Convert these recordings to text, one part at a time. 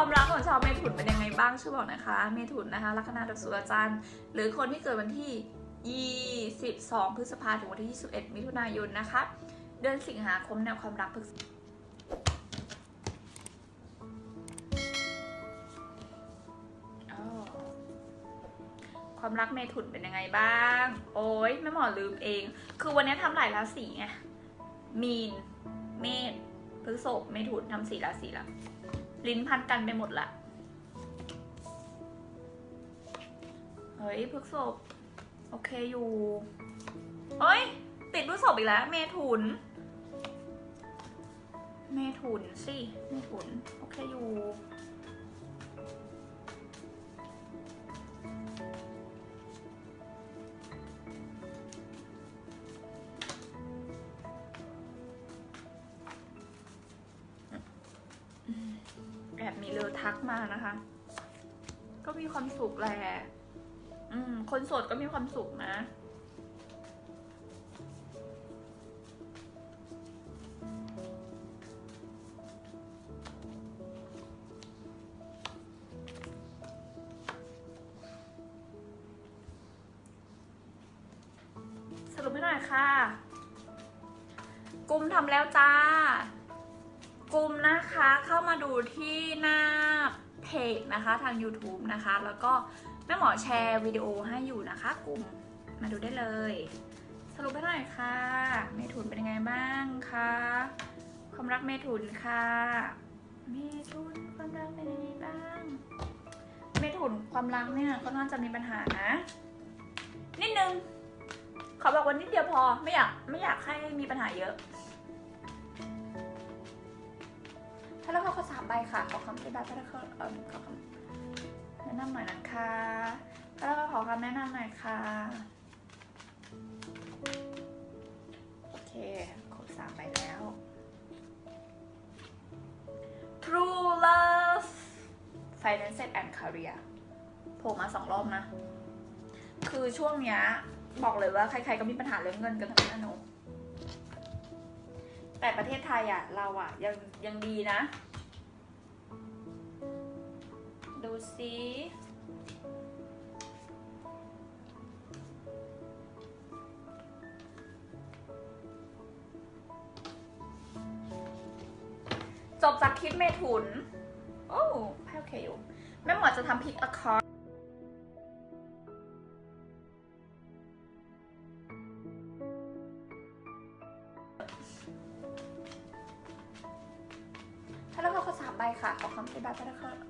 ความรักของชาวเมถุนเป็นยังไงบ้างช่วยบอกนะคะ เมถุนนะคะลัคนาดอกสุรจันทร์หรือคนที่เกิดวันที่ 22 พฤษภาถึงวันที่ 21 มิถุนายนนะคะ เดือนสิงหาคมแนวความรักพฤษความรักเมถุนเป็นยังไงบ้าง โอ้ยแม่หมอลืมเอง คือวันนี้ทำหลายราศีไงมีน เมษพฤษภเมถุนทำสี่ราศีละ ลิ้นพันกันไปหมดละ เฮ้ยพฤษบโอเคอยู่เฮ้ย ติดพฤษบอีกแล้ว เมถุน เมถุนสิ เมถุน โอเคอยู่ ทักมานะคะ ก็มีความสุขแหละอืม คนโสดก็มีความสุขนะสรุปให้หน่อยค่ะ กลุ่มทำแล้วจ้า กลุ่มนะคะเข้ามาดูที่หน้า เพจนะคะทาง YouTube นะคะ แล้วก็แม่หมอแชร์วิดีโอให้อยู่นะคะกลุ่มมาดูได้เลย สรุปให้หน่อยค่ะเมถุนเป็นยังไงบ้างคะความรักเมถุนค่ะเมถุนความรักเป็นยังไงบ้างเมถุนความรักเนี่ยก็น่าจะมีปัญหานะ นิดนึงขอบอกวันนิดเดียวพอไม่อยากไม่อยากให้มีปัญหาเยอะ ถ้าเราขอสามใบค่ะ ขอคำอธิบายถ้าเราขอเออขอคำแนะนำหน่อยนะคะถ้าเราขอคำแนะนำหน่อยค่ะ โอเค ครบสามใบแล้ว True Love Finance and Career โผล่มาสองรอบนะ คือช่วงเนี้ยบอกเลยว่าใครๆก็มีปัญหาเรื่องเงินกันทั้งนั้นหนู แต่ประเทศไทยอะเราอะยังยังดีนะ ดูสิจบจากคลิปเมถุน โอ้โอเคอยู่ แม่หมอจะทำพิกอะคอร์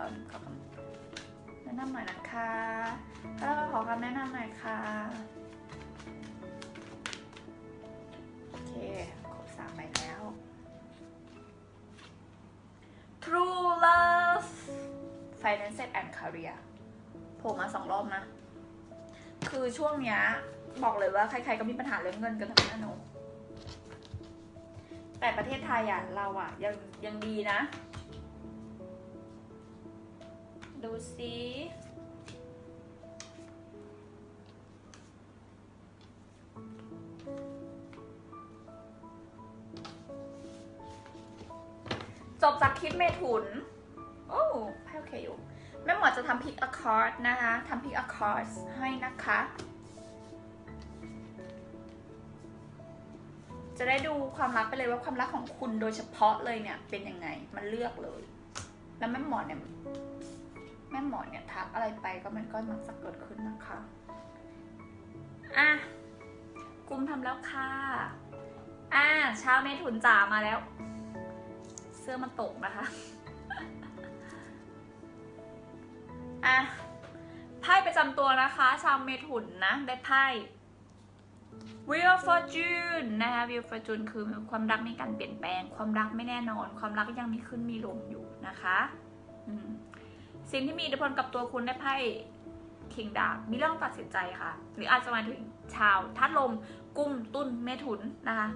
อเออขอคำแนะนำหน่อยนะคะถ้าเราขอคำแนะนำหน่อยค่ะโอเคครบสามใบแล้ว True Love Finance and Career โผล่มาสองรอบนะ คือช่วงเนี้ยบอกเลยว่าใครๆก็มีปัญหาเรื่องเงินกันทั้งนั้นหนูแต่ประเทศไทยอะเราอะยังยังดีนะ ดูสิจบจากคลิปเมถุน โอ้โอเคอยู่ แม่หมอจะทำพิกอะคอร์ดนะคะทำพิกอะคอร์ดให้นะคะ จะได้ดูความรักไปเลยว่าความรักของคุณโดยเฉพาะเลยเนี่ย เป็นยังไง มันเลือกเลย แล้วแม่หมอเนี่ย แม่หมอเนี่ยทักอะไรไปก็มันก็มักจะเกิดขึ้นนะคะอะกุมทำแล้วค่ะอะเช้าเมถุนจ๋ามาแล้ว เสื้อมันตกนะคะอะไพ่ประจำตัวนะคะ ชาวเมถุนนะ ได้ไพ่ Wheel of Fortune นะคะ Wheel of Fortune คือความรักมีการเปลี่ยนแปลง ความรักไม่แน่นอน ความรักยังมีขึ้นมีลงอยู่นะคะ อืม สิ่งที่มีอิทธิพลกับตัวคุณได้ไพ่คิงดาบมีเรื่องตัดสินใจค่ะ หรืออาจจะมาถึงชาวทัดลมกุ้มตุ้นเมถุนนะคะ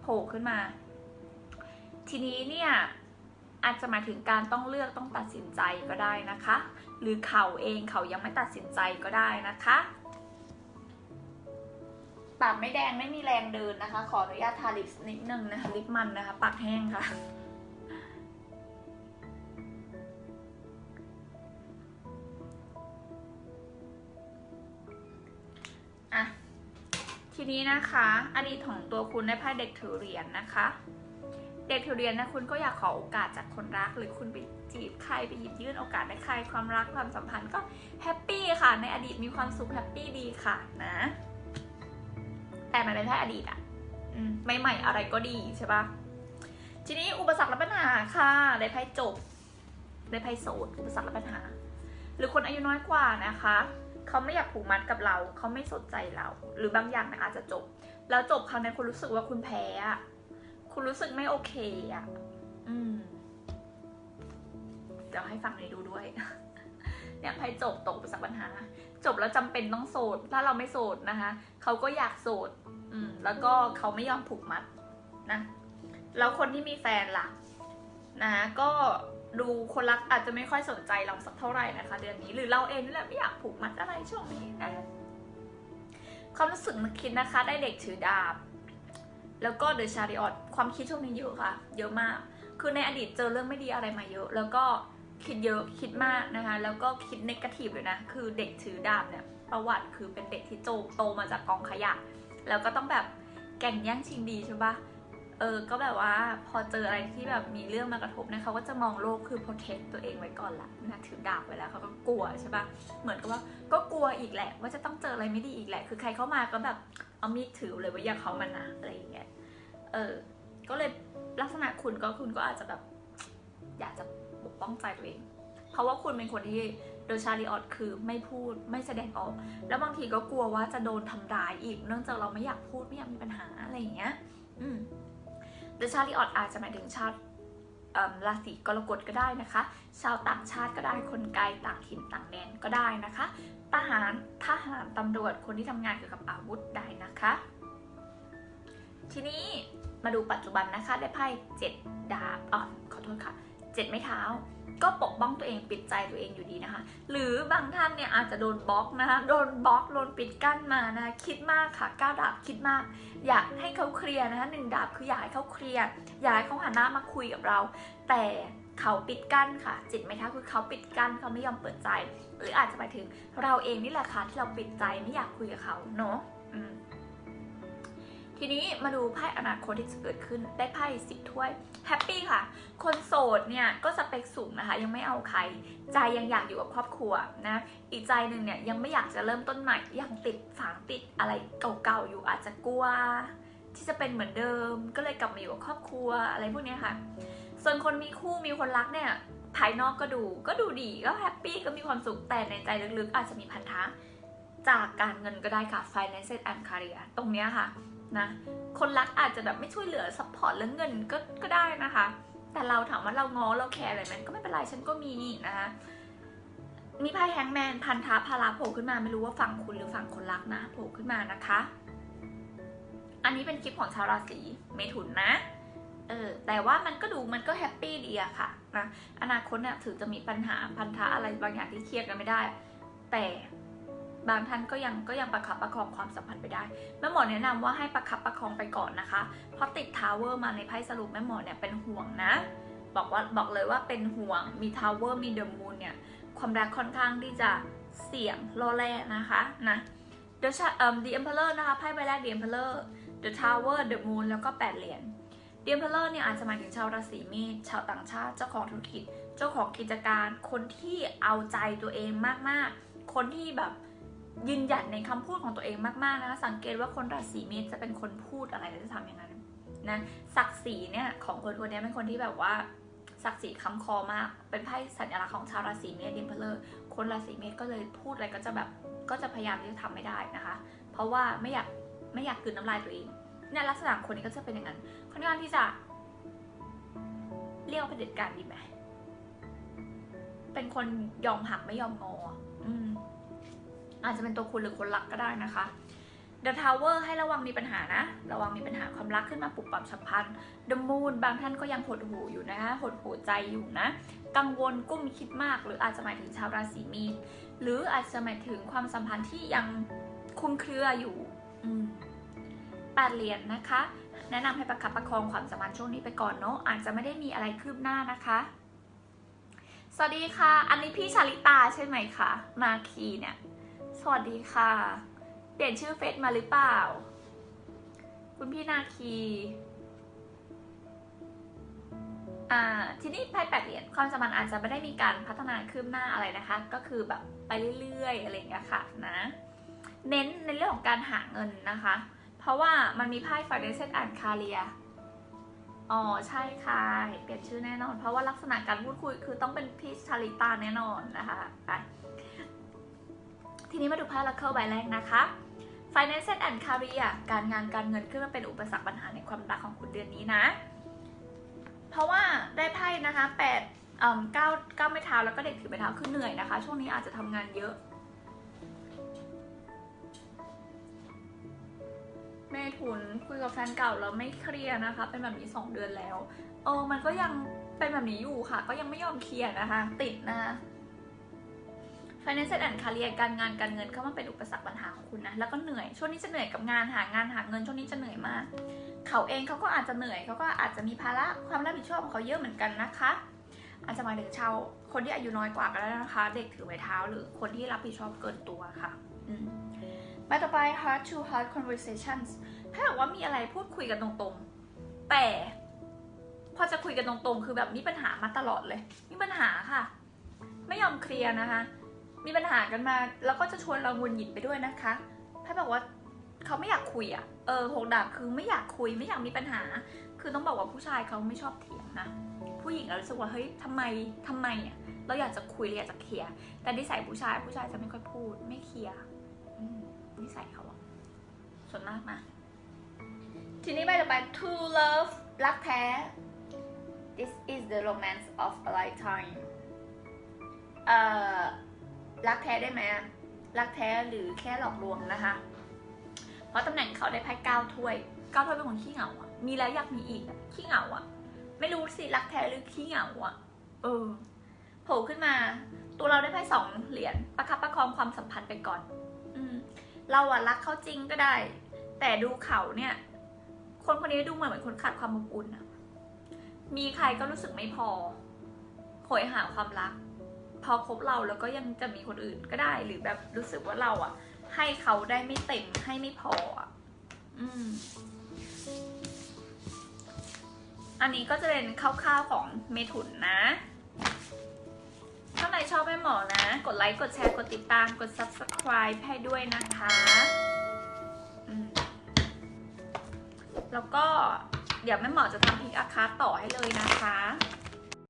โผล่ขึ้นมา ทีนี้เนี่ยอาจจะมาถึงการต้องเลือกต้องตัดสินใจก็ได้นะคะ หรือเขาเองเขายังไม่ตัดสินใจก็ได้นะคะปากไม่แดงไม่มีแรงเดินนะคะ ขออนุญาตทาลิปนิดนึงนะคะลิปมันนะคะปากแห้งค่ะ นี้นะคะ อดีตของตัวคุณได้ไพ่เด็กถือเหรียญนะคะ เด็กถือเหรียญนะคุณก็อยากขอโอกาสจากคนรัก หรือคุณไปจีบใครไปหยิบยื่นโอกาสให้ใครความรักความสัมพันธ์ก็แฮปปี้ค่ะ ในอดีตมีความสุขแฮปปี้ดีค่ะนะแต่มันเป็นแค่อดีตอะอืมใหม่ๆอะไรก็ดีใช่ปะทีนี้อุปสรรคและปัญหาค่ะได้ไพ่จบได้ไพ่โสดอุปสรรคและปัญหา หรือคนอายุน้อยกว่านะคะ เขาไม่อยากผูกมัดกับเรา เขาไม่สนใจเรา หรือบางอย่างเนี่ยอาจจะจบ แล้วจบคราวนี้คุณรู้สึกว่าคุณแพ้อะคุณรู้สึกไม่โอเคอะอืมเดี๋ยวให้ฟังในอยดูด้วย เนี่ยไพ่จบตกอุปสรรคปัญหา จบแล้วจำเป็นต้องโสด ถ้าเราไม่โสดนะคะเขาก็อยากโสด อืม แล้วก็เขาไม่ยอมผูกมัดนะ แล้วคนที่มีแฟนล่ะ นะก็ ดูคนรักอาจจะไม่ค่อยสนใจเราสักเท่าไหร่นะคะ เดือนนี้หรือเราเองนี่แหละไม่อยากผูกมัดอะไรช่วงนี้นะความรู้สึกนึกคิดนะคะ ได้เด็กถือดาบ แล้วก็เดอะชาริออตความคิดช่วงนี้เยอะค่ะ เยอะมาก คือในอดีตเจอเรื่องไม่ดีอะไรมาเยอะ แล้วก็คิดเยอะคิดมากนะคะ แล้วก็คิดเนกาทีฟเลยนะ คือเด็กถือดาบเนี่ยประวัติคือเป็นเด็กที่โตโตมาจากกองขยะ แล้วก็ต้องแบบแก่งแย่งชิงดีใช่ปะ เออก็แบบว่าพอเจออะไรที่แบบมีเรื่องมากระทบเนี่ยเขาก็จะมองโลกคือ protect ตัวเองไว้ก่อนละนะถือดาบไว้แล้วเขาก็กลัวใช่ปะเหมือนกับว่าก็กลัวอีกแหละ ว่าจะต้องเจออะไรไม่ดีอีกแหละ คือใครเข้ามาก็แบบเอามีดถือเลยว่าอย่าเขามานะอะไรอย่างเงี้ยเออ ก็เลยลักษณะคุณก็คุณก็อาจจะแบบ อยากจะปกป้องใจตัวเอง เพราะว่าคุณเป็นคนที่โดยชาลีออดคือไม่พูดไม่แสดงออก แล้วบางทีก็กลัวว่าจะโดนทำร้ายอีก เนื่องจากเราไม่อยากพูดไม่อยากมีปัญหาอะไรอย่างเงี้ย อืม หรือชาลีออดอาจจะหมายถึงชาวราศีกรกฎก็ได้นะคะ ชาวต่างชาติก็ได้คนไกลต่างถิ่นต่างแดนก็ได้นะคะ ทหารทหารตำรวจคนที่ทำงานเกี่ยวกับอาวุธได้นะคะ ทีนี้มาดูปัจจุบันนะคะได้ไพ่เจ็ดดาบอ๋อขอโทษค่ะ เจ็ดไม้เท้า ก็ปกป้องตัวเองปิดใจตัวเองอยู่ดีนะคะ หรือบางท่านเนี่ยอาจจะโดนบล็อกนะคะโดนบล็อกโดนปิดกั้นมานะคะคิดมากค่ะก้าวดาบคิดมาก อยากให้เขาเคลียร์นะคะหนึ่งดาบคืออยากให้เขาเคลียร์อยากให้เขาหันหน้ามาคุยกับเรา แต่เขาปิดกั้นค่ะ จิตไหมคะคือเขาปิดกั้นเขาไม่ยอมเปิดใจ หรืออาจจะหมายถึงเราเองนี่แหละค่ะที่เราปิดใจไม่อยากคุยกับเขาเนาะ ทีนี้มาดูไพ่อนาคตที่จะเกิดขึ้นได้ไพ่สิบถ้วยแฮปปี้ค่ะ คนโสดเนี่ยก็สเปคสูงนะคะ ยังไม่เอาใคร ใจยังอยากอยู่กับครอบครัวนะ อีกใจหนึ่งเนี่ยยังไม่อยากจะเริ่มต้นใหม่ ยังติดฝังติดอะไรเก่าๆอยู่อาจจะกลัว ที่จะเป็นเหมือนเดิม ก็เลยกลับมาอยู่กับครอบครัวอะไรพวกนี้ค่ะ ส่วนคนมีคู่มีคนรักเนี่ยภายนอกก็ดูก็ดูดีก็แฮปปี้ก็มีความสุขแต่ในใจลึกๆ อาจจะมีพันธะจากการเงินก็ได้ค่ะ finance and career ตรงเนี้ยค่ะ นะคนรักอาจจะแบบไม่ช่วยเหลือ support เรื่องเงินก็ก็ได้นะคะ แต่เราถามว่าเราง้อเราแคร์อะไรไหมก็ไม่เป็นไรฉันก็มีนะคะมีไพ่แฮงแมนพันธะพาราโผล่ขึ้นมาไม่รู้ว่าฝั่งคุณหรือฝั่งคนรักนะโผล่ขึ้นมานะคะ อันนี้เป็นคลิปของชาวราศีเมถุนนะเออแต่ว่ามันก็ดูมันก็แฮปปี้ดีอะค่ะนะอนาคตเนี่ยถือจะมีปัญหาพันธะอะไรบางอย่างที่เคลียร์กันไม่ได้ แต่ บางท่านก็ยังก็ยังประคับประคองความสัมพันธ์ไปได้ แม่หมอแนะนำว่าให้ประคับประคองไปก่อนนะคะ เพราะติดทาวเวอร์มาในไพ่สรุปแม่หมอเนี่ยเป็นห่วงนะ บอกว่าบอกเลยว่าเป็นห่วงมีทาวเวอร์มีเดอะมูนเนี่ยความรักค่อนข้างที่จะเสี่ยงโลแรกนะคะนะ The Cha- เอ่อ The Emperor นะคะไพ่ใบแรก The Emperor The Tower The Moon แล้วก็แปดเหรียญ The Emperor เนี่ยอาจจะหมายถึงชาวราศีเมษชาวต่างชาติเจ้าของธุรกิจ เจ้าของกิจการ คนที่เอาใจตัวเองมากๆ คนที่แบบ ยืนหยัดในคำพูดของตัวเองมากๆนะคะสังเกตว่าคนราศีเมษจะเป็นคนพูดอะไรแล้วจะทำอย่างนั้นนะศักดิ์ศรีเนี่ยของคนคนนี้เป็นคนที่แบบว่าศักดิ์ศรีค้ำคอมาก เป็นไพ่สัญลักษณ์ของชาวราศีเมษ The Emperor คนราศีเมษก็เลยพูดอะไรก็จะแบบก็จะพยายามที่จะทำไม่ได้นะคะ เพราะว่าไม่อยากไม่อยากกืนน้ำลายตัวเองเนี่ยลักษณะคนนี้ก็จะเป็นอย่างนั้นค่อนข้างที่จะเรียกว่าเผด็จการดีไหมเป็นคนยอมหักไม่ยอมงอ อาจจะเป็นตัวคุณหรือคนรักก็ได้นะคะ The Tower ให้ระวังมีปัญหานะ ระวังมีปัญหาความรักขึ้นมาปลุกปรับฉับพลัน The Moon บางท่านก็ยังหดหูอยู่นะคะหดหูใจอยู่นะ กังวลกุ้มคิดมาก หรืออาจจะหมายถึงชาวราศีมีนหรืออาจจะหมายถึงความสัมพันธ์ที่ยังคลุมเครืออยู่แปดเหรียญนะคะ แนะนำให้ประคับประคองความสัมพันธ์ช่วงนี้ไปก่อนเนาะอาจจะไม่ได้มีอะไรคืบหน้านะคะ สวัสดีค่ะ อันนี้พี่ชาลิตาใช่ไหมคะมาคีเนี่ย สวัสดีค่ะเปลี่ยนชื่อเฟซมาหรือเปล่า คุณพี่นาคี อ่า ทีนี้ไพ่แปดเหรียญความสัมพันธ์อาจจะไม่ได้มีการพัฒนาคืบหน้าอะไรนะคะ ก็คือแบบไปเรื่อยๆ อะไรอย่างเงี้ยค่ะนะ เน้นในเรื่องของการหาเงินนะคะ เพราะว่ามันมีไพ่ Financial and Career อ๋อใช่ค่ะเปลี่ยนชื่อแน่นอน เพราะว่าลักษณะการพูดคุยคือต้องเป็นพี่ชาลิตาแน่นอนนะคะไป ทีนี้มาดูไพ่ Oracle ใบแรกนะคะ Financial and Career การงานการเงินขึ้นมาเป็นอุปสรรคปัญหาในความรักของคุณเดือนนี้นะ เพราะว่าได้ไพ่นะคะแปดเอ่อเก้าเก้าไม้เท้าแล้วก็เด็กถือไม้เท้าคือเหนื่อยนะคะ ช่วงนี้อาจจะทำงานเยอะเมถุนคุยกับแฟนเก่าแล้วไม่เคลียร์นะคะ เป็นแบบนี้สองเดือนแล้ว เออมันก็ยังเป็นแบบนี้อยู่ค่ะ ก็ยังไม่ยอมเคลียร์นะคะ ติดนะคะ Financial and Career การงานการเงินเข้ามาเป็นอุปสรรคปัญหาของคุณนะ แล้วก็เหนื่อย ช่วงนี้จะเหนื่อยกับงานหางานหาเงินช่วงนี้จะเหนื่อยมาก เขาเองเขาก็อาจจะเหนื่อยเขาก็อาจจะมีภาระความรับผิดชอบของเขาเยอะเหมือนกันนะคะ อาจจะหมายถึงชาวคนที่อายุน้อยกว่าก็ได้วนะคะ เด็กถือไม้เท้าหรือคนที่รับผิดชอบเกินตัวค่ะอืมไปต่อไป heart to heart conversations ถ้าบอกว่ามีอะไรพูดคุยกันตรงๆ แต่พอจะคุยกันตรงๆ คือแบบมีปัญหามาตลอดเลย มีปัญหาค่ะ ไม่ยอมเคลียร์นะคะ มีปัญหากันมา แล้วก็จะชวนเราหงุนหงิดไปด้วยนะคะไพ่บอกว่าเขาไม่อยากคุยอะ่ะ เออหกดาบคือไม่อยากคุยไม่อยากมีปัญหา คือต้องบอกว่าผู้ชายเขาไม่ชอบเถียงนะ ผู้หญิงเรารู้สึกว่าเฮ้ยทำไมทำไมอะเราอยากจะคุยเราอยากจะเคลียร์ แต่นิสัยผู้ชายผู้ชายจะไม่ค่อยพูดไม่เคลียร์นิสัยเขาอะส่วนมากนะทีนี้ไปต่อไป to love รักแท้ this is the romance of a lifetime เอ่อ รักแท้ได้ไหมรักแท้หรือแค่หลอกลวงนะคะ เพราะตำแหน่งเขาได้ไพ่เก้าถ้วยเก้าถ้วยเป็นคนขี้เหงาอะมีแล้วอยากมีอีกขี้เหงาอะไม่รู้สิรักแท้หรือขี้เหงาอะเออโผล่ขึ้นมา ตัวเราได้ไพ่สองเหรียญประคับประคองความสัมพันธ์ไปก่อน อืมเราอะรักเขาจริงก็ได้ แต่ดูเขาเนี่ย คนคนนี้ดูเหมือนเหมือนคนขาดความอบอุ่นอะมีใครก็รู้สึกไม่พอโหยหาความรัก พอคบเราแล้วก็ยังจะมีคนอื่นก็ได้หรือแบบรู้สึกว่าเราอะให้เขาได้ไม่เต็มให้ไม่พออะอืม อันนี้ก็จะเป็นคร่าวๆของเมถุนนะถ้าใครชอบแม่หมอนะ กดไลค์กดแชร์กดติดตามกด subscribe ให้ด้วยนะคะแล้วก็เดี๋ยวแม่หมอจะทำพิกอาคาต่อให้เลยนะคะ